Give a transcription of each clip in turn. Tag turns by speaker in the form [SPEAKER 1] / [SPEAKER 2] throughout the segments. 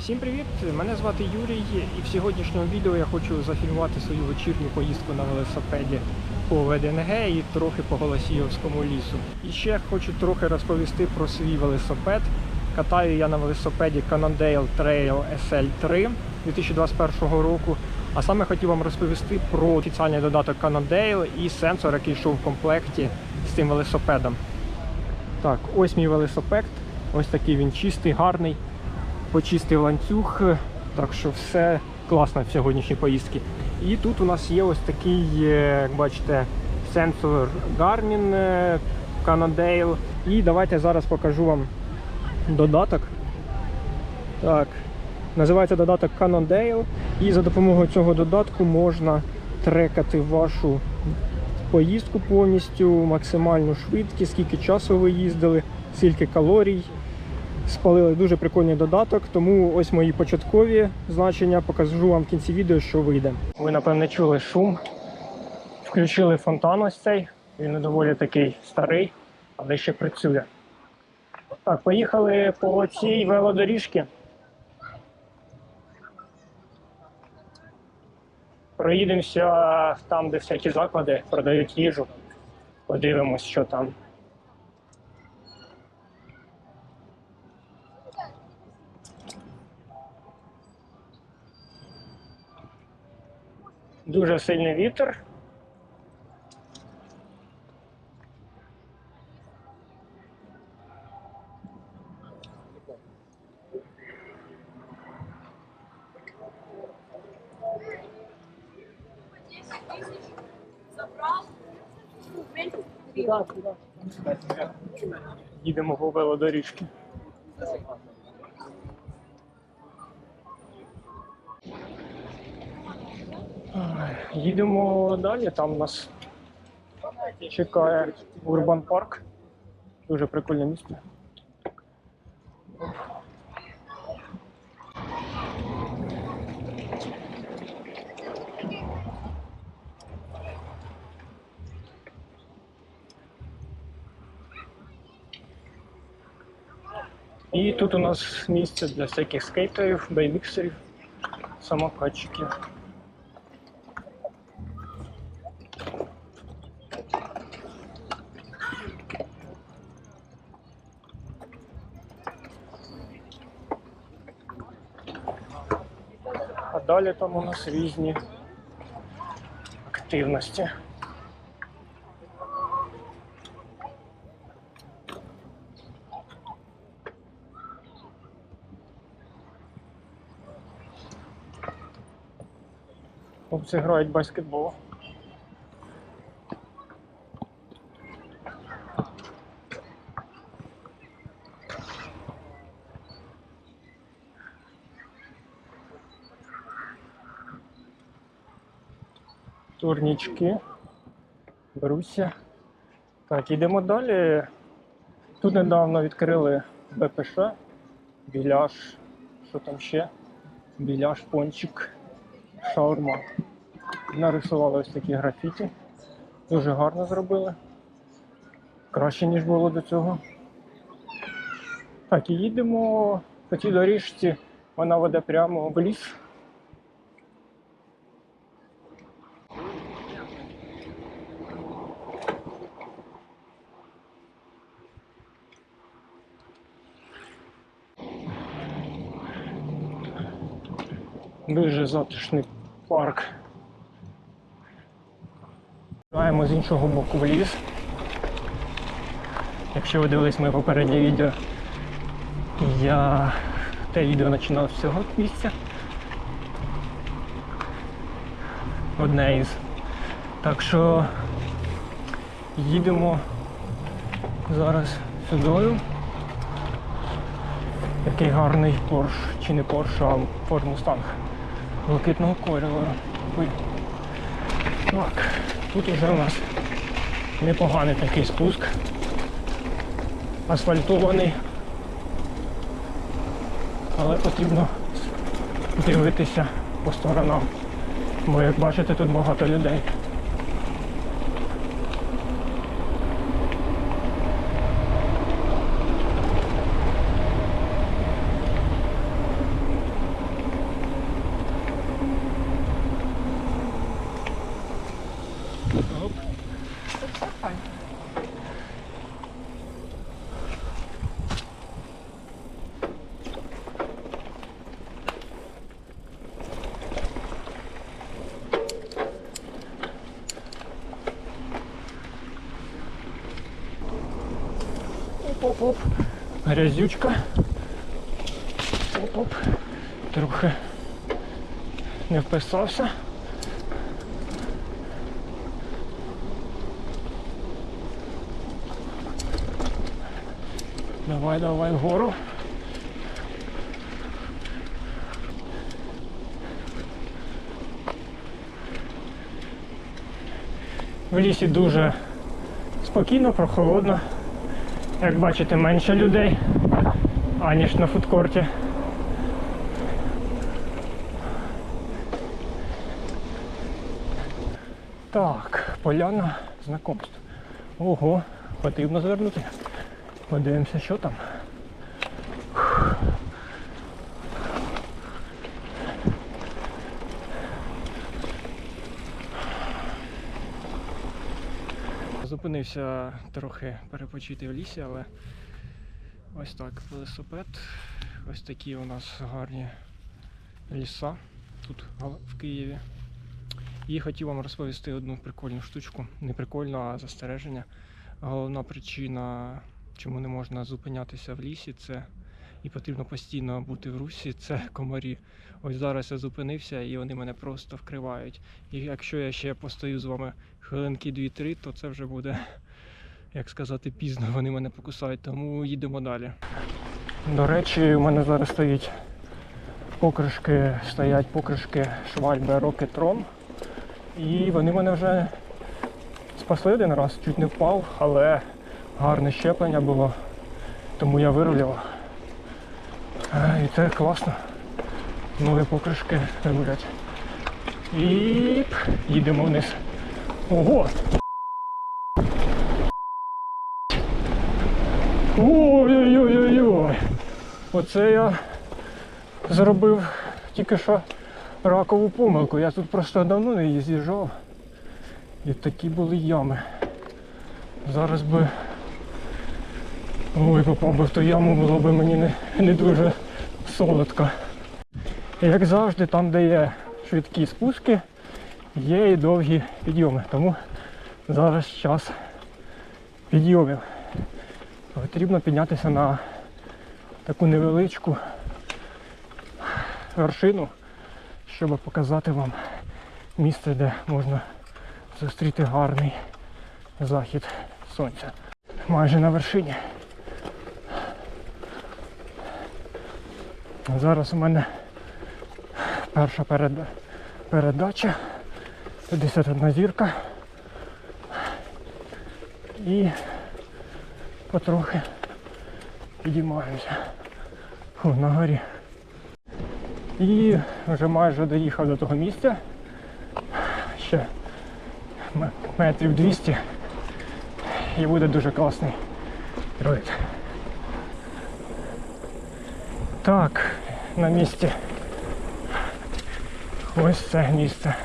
[SPEAKER 1] Всім привіт! Мене звати Юрій, і в сьогоднішньому відео я хочу зафільмувати свою вечірню поїздку на велосипеді по ВДНГ і трохи по Голосіївському лісу. І ще хочу трохи розповісти про свій велосипед. Катаю я на велосипеді Cannondale Trail SL3 2021 року. А саме хотів вам розповісти про офіціальний додаток Cannondale і сенсор, який йшов в комплекті з цим велосипедом. Так, ось мій велосипед. Ось такий він чистий, гарний почистив ланцюг, так що все класно в сьогоднішній поїздці. І тут у нас є ось такий, е, як бачите, сенсор Garmin е, Cannondale. І давайте зараз покажу вам додаток. Так, називається додаток Cannondale. І за допомогою цього додатку можна трекати вашу поїздку повністю, максимальну швидкість, скільки часу ви їздили, скільки калорій спалили дуже прикольний додаток, тому ось мої початкові значення покажу вам в кінці відео, що вийде. Ви напевне чули шум. Включили фонтан ось цей. Він доволі такий старий, але ще працює. Так, поїхали по цій велодоріжці. Проїдемося там, де всякі заклади продають їжу. Подивимось, що там. Дуже сильний вітер. Їдемо по велодоріжки. Їдемо далі. Там нас чекає Урбан Парк. Дуже прикольне місце. І тут у нас місце для всяких скейтерів, бейміксерів, самокатчиків. Далі там у нас різні активності. Хлопці грають баскетбол. Турнічки. Беруся. Так, йдемо далі. Тут недавно відкрили БПШ, біляш, що там ще? Біляш, пончик, шаурма. Нарисували ось такі графіті. Дуже гарно зробили. Краще, ніж було до цього. Так, і їдемо по цій доріжці. Вона веде прямо в ліс. Дуже затишний парк. Граємо з іншого боку в ліс. Якщо ви дивились моє попереднє відео, я те відео починав з цього місця. Одне із. Так що їдемо зараз сюдою. Який гарний Порш, чи не Порш, а Ford Mustang блакитного кольору. Так, тут уже у нас непоганий такий спуск. Асфальтований. Але потрібно дивитися по сторонам. Бо як бачите, тут багато людей. Оп-оп, грязючка. Оп-оп. Трохи не вписався. Давай, давай вгору. В лісі дуже спокійно, прохолодно. Як бачите, менше людей, аніж на фудкорті. Так, поляна знакомств. Ого, потрібно звернути. Подивимося, що там. Зупинився трохи перепочити в лісі, але ось так велосипед. Ось такі у нас гарні ліса тут в Києві. І хотів вам розповісти одну прикольну штучку. Не прикольну, а застереження. Головна причина, чому не можна зупинятися в лісі, це і потрібно постійно бути в русі, це комарі. Ось зараз я зупинився і вони мене просто вкривають. І якщо я ще постою з вами хвилинки 2-3, то це вже буде, як сказати, пізно, вони мене покусають, тому їдемо далі. До речі, у мене зараз стоїть покришки, стоять покришки Швальбе Рокетрон. І вони мене вже спасли один раз, чуть не впав, але гарне щеплення було, тому я вирулював. І це класно. Нові покришки роблять. І їдемо вниз. Ого! Ой-ой-ой-ой-ой! Оце я зробив тільки що ракову помилку. Я тут просто давно не з'їжджав. І такі були ями. Зараз би. Ой, попав би в ту яму, було б мені не, не дуже солодко. Як завжди, там, де є швидкі спуски, є і довгі підйоми. Тому зараз час підйомів. Потрібно піднятися на таку невеличку вершину, щоб показати вам місце, де можна зустріти гарний захід сонця. Майже на вершині. Зараз у мене перша перед... передача, 51 зірка. І потрохи підіймаємося Фу, на горі. І вже майже доїхав до того місця. Ще метрів 200 і буде дуже класний ролик. Так, на місці. Ось це місце.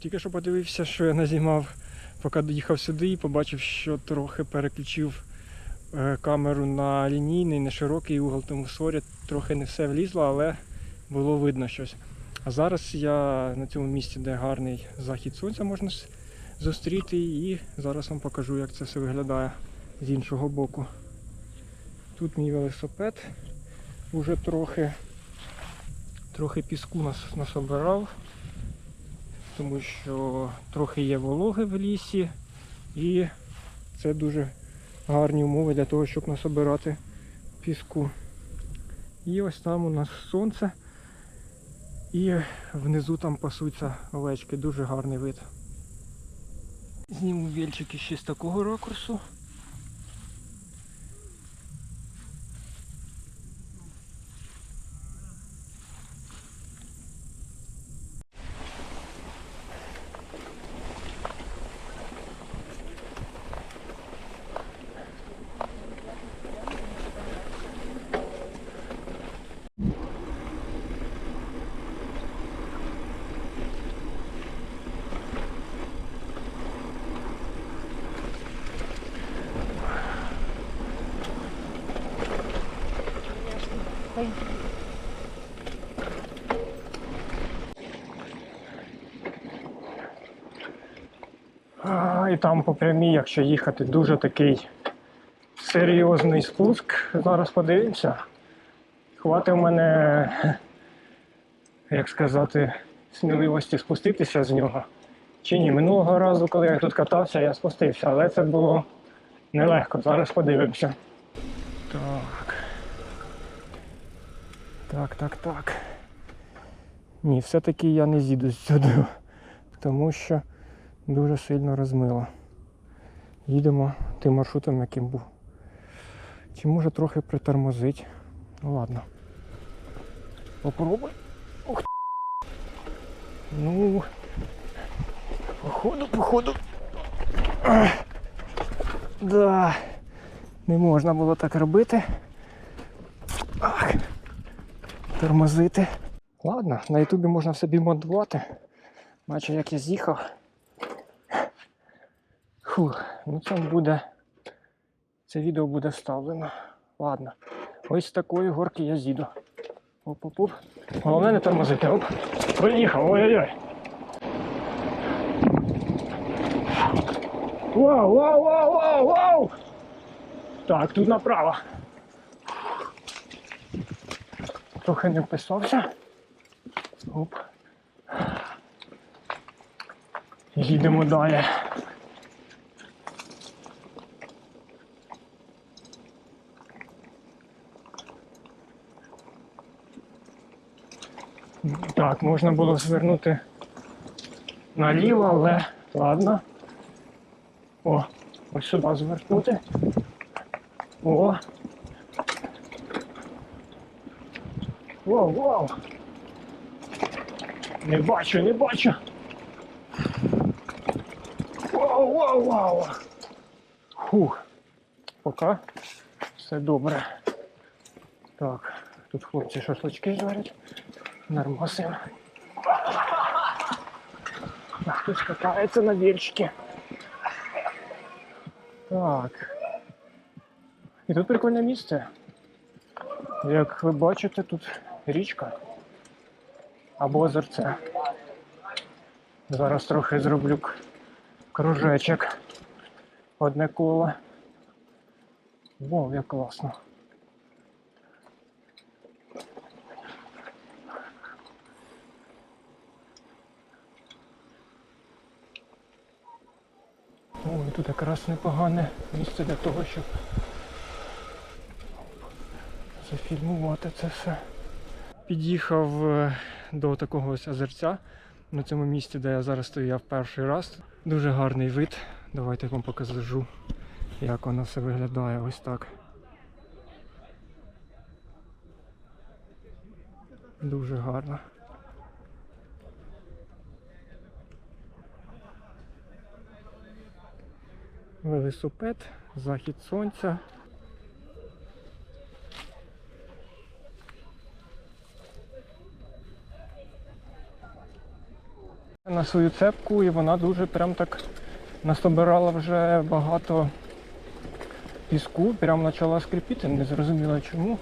[SPEAKER 1] Тільки що подивився, що я назнімав, поки доїхав сюди і побачив, що трохи переключив е, камеру на лінійний, не широкий угол, тому сорі, трохи не все влізло, але було видно щось. А зараз я на цьому місці, де гарний захід сонця можна зустріти, і зараз вам покажу, як це все виглядає з іншого боку. Тут мій велосипед уже трохи, трохи піску нас насобирав, тому що трохи є вологи в лісі, і це дуже гарні умови для того, щоб насобирати піску. І ось там у нас сонце. І внизу там пасуться овечки, дуже гарний вид. Зніму вільчики ще з такого ракурсу. А, і там по прямій, якщо їхати, дуже такий серйозний спуск. Зараз подивимося. Хватить у мене, як сказати, сміливості спуститися з нього. Чи ні? Минулого разу, коли я тут катався, я спустився, але це було нелегко. Зараз подивимося. Так. Так, так, так. Ні, все-таки я не з'їду сюди, тому що дуже сильно розмило. Їдемо тим маршрутом, яким був. Чи може трохи притормозить? Ну ладно. Попробуй. Ух. Ну. Походу, походу. Да. Не можна було так робити. Ах. Тормозити. Ладно, на ютубі можна собі монтувати. Бачу, як я з'їхав. Фух, ну це буде. Це відео буде вставлено. Ладно. Ось з такої горки я з'їду. Оп-оп-оп. Головне не тормозити. Оп. Поїхав, ой-ой-ой. Вау, вау, вау, вау, вау! Так, тут направо. Трохи не вписався. Оп. Їдемо далі. Так, можна було звернути наліво, але ладно. О, ось сюди звернути. О. Вау, вау. Не бачу, не бачу. Вау, вау, вау. Фух. Поки все добре. Так, тут хлопці шашлички жарять. Нормасим. Хтось катається на вільчики. Так. І тут прикольне місце. Як ви бачите, тут річка або озерце. Зараз трохи зроблю кружечок. Одне коло. Вау, як класно. Ой, тут якраз непогане місце для того, щоб зафільмувати це все. Під'їхав е, до такого ось озерця на цьому місці, де я зараз стояв перший раз. Дуже гарний вид. Давайте я вам покажу, як воно все виглядає. Ось так. Дуже гарно. Велосипед, захід сонця. На свою цепку і вона дуже прям так насобирала вже багато піску, прям почала скрипіти, не зрозуміло чому,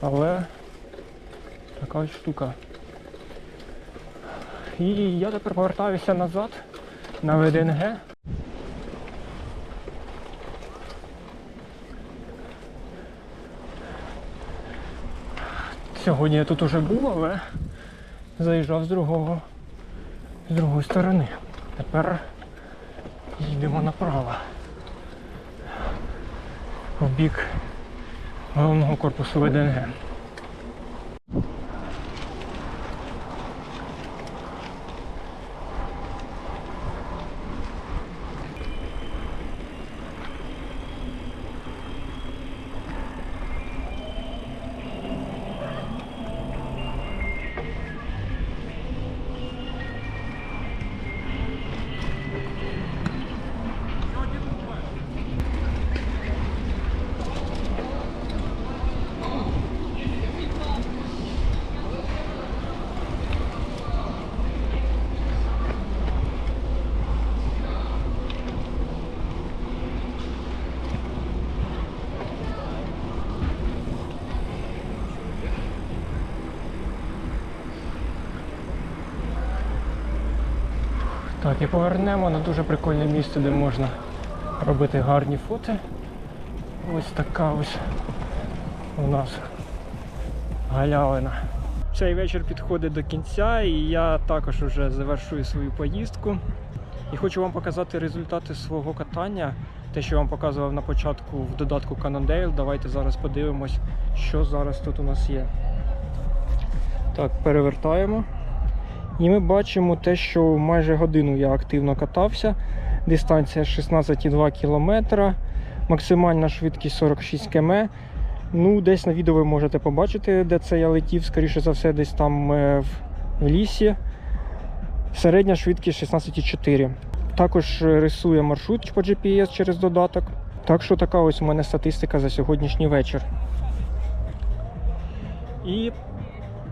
[SPEAKER 1] але така ось штука. І я тепер повертаюся назад на ВДНГ. Сьогодні я тут уже був, але заїжджав з другого з другої сторони. Тепер їдемо направо. В бік головного корпусу ВДНГ. Так, і повернемо на дуже прикольне місце, де можна робити гарні фото. Ось така ось у нас галявина. Цей вечір підходить до кінця, і я також вже завершую свою поїздку. І хочу вам показати результати свого катання. Те, що я вам показував на початку в додатку Cannondale. Давайте зараз подивимось, що зараз тут у нас є. Так, перевертаємо. І ми бачимо те, що майже годину я активно катався. Дистанція 16,2 км, максимальна швидкість 46 км. Ну, десь на відео ви можете побачити, де це я летів, скоріше за все, десь там е, в, лісі. Середня швидкість 16,4. Також рисує маршрут по GPS через додаток. Так що така ось у мене статистика за сьогоднішній вечір. І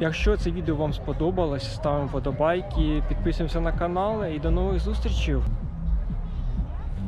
[SPEAKER 1] якщо це відео вам сподобалось, ставимо вподобайки, підписуємося на канал і до нових зустрічей.